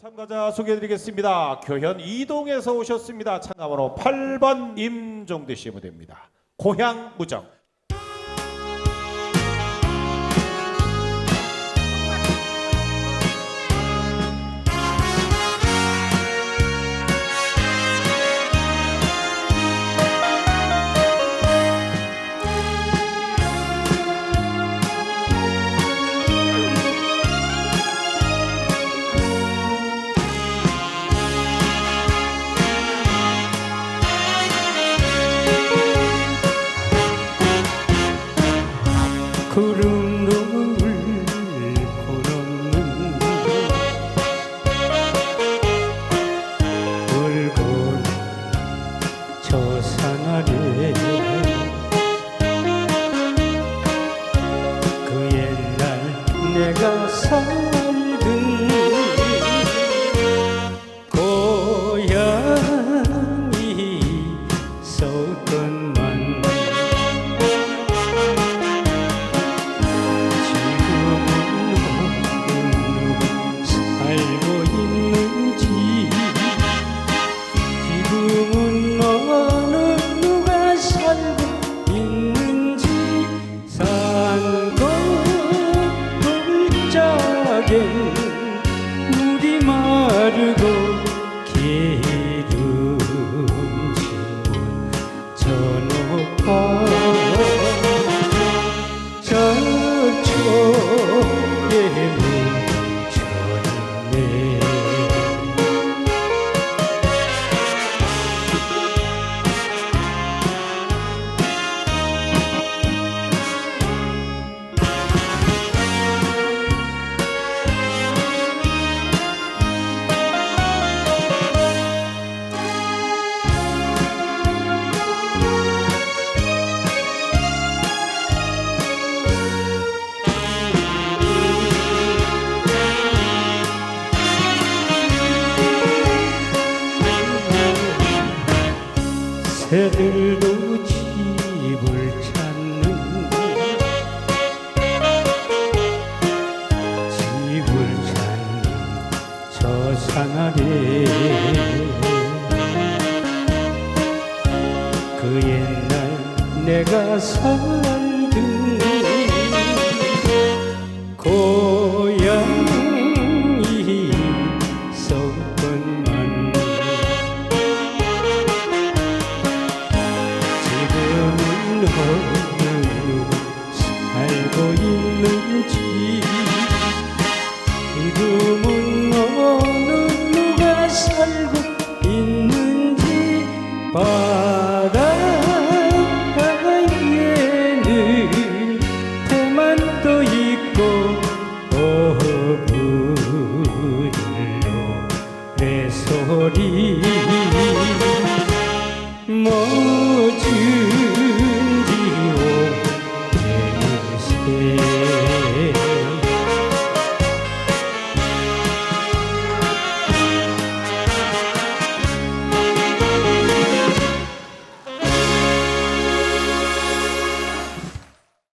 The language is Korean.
참가자 소개해드리겠습니다. 교현 이동에서 오셨습니다. 참가번호 8번 임종대 씨 무대입니다. 고향 무정. Guru Ergo 새들도 집을 찾는 집을 찾는 저 산 아래 그 옛날 내가 살던 곳. Oh.